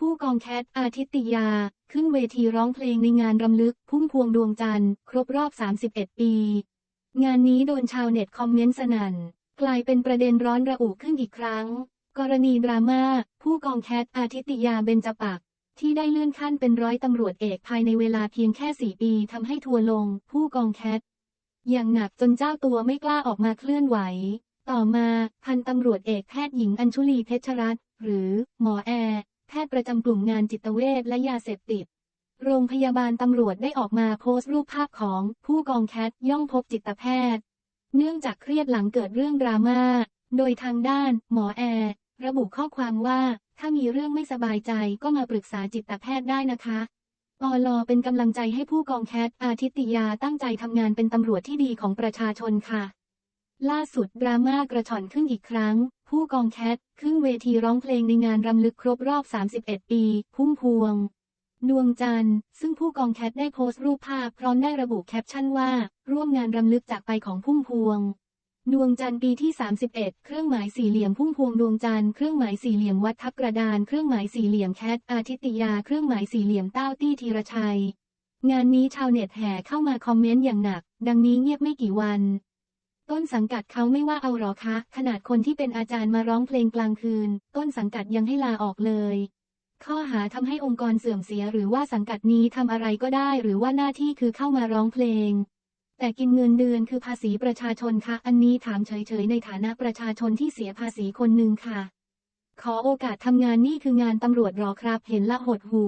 ผู้กองแคทอาทิตยา ขึ้นเวทีร้องเพลงในงานรำลึกพุ่มพวงดวงจันทร์ ครบรอบ 31 ปี งานนี้โดนชาวเน็ตคอมเมนต์สนั่น กลายเป็นประเด็นร้อนระอุขึ้นอีกครั้ง กรณีดราม่า ผู้กองแคทอาทิตยาเบญจปักที่ได้เลื่อนขั้นเป็นร้อยตำรวจเอกภายในเวลาเพียงแค่ 4 ปีทำให้ทัวลง ผู้กองแคทอย่างหนักจนเจ้าตัวไม่กล้าออกมาเคลื่อนไหว ต่อมาพันตำรวจเอกแพทย์หญิงอัญชุลีเพชรรัตน์หรือหมอแอร์ ทย์ประจำกลุ่มงานจิตเวชและยาเสพติด โรงพยาบาลตำรวจได้ออกมาโพสต์รูปภาพของผู้กองแคทย่องพบจิตแพทย์ เนื่องจากเครียดหลังเกิดเรื่องดราม่า โดยทางด้านหมอแอร์ระบุข้อความว่า ถ้ามีเรื่องไม่สบายใจก็มาปรึกษาจิตแพทย์ได้นะคะอลอเป็นกำลังใจให้ผู้กองแคทอาทิตยาตั้งใจทำงานเป็นตำรวจที่ดีของประชาชนค่ะ ล่าสุดดราม่ากระชอนขึ้นอีกครั้ง ผู้กองแคทขึ้นเวทีร้องเพลงในงานรำลึกครบรอบ 31 ปี พุ่มพวง ดวงจันทร์ ซึ่งผู้กองแคทได้โพสต์รูปภาพพร้อมได้ระบุแคปชั่นว่า ร่วมงานรำลึกจากไปของพุ่มพวง ดวงจันทร์ปีที่ 31 เครื่องหมายสี่เหลี่ยมพุ่มพวงดวงจันทร์เครื่องหมายสี่เหลี่ยมวัดทับกระดานเครื่องหมายสี่เหลี่ยมแคทอาทิตยาเครื่องหมายสี่เหลี่ยมเต้าตี้ธีรชัย งานนี้ชาวเน็ตแห่เข้ามาคอมเมนต์อย่างหนัก ดังนี้เงียบไม่กี่วัน ต้นสังกัดเขาไม่ว่าเอาหรอคะ ขนาดคนที่เป็นอาจารย์มาร้องเพลงกลางคืน ต้นสังกัดยังให้ลาออกเลย ข้อหาทำให้องค์กรเสื่อมเสียหรือว่าสังกัดนี้ทำอะไรก็ได้ หรือว่าหน้าที่คือเข้ามาร้องเพลง แต่กินเงินเดือนคือภาษีประชาชนคะ อันนี้ถามเฉยๆในฐานะประชาชนที่เสียภาษีคนหนึ่งค่ะ ขอโอกาสทำงานนี่คืองานตำรวจรอครับ เห็นละหดหู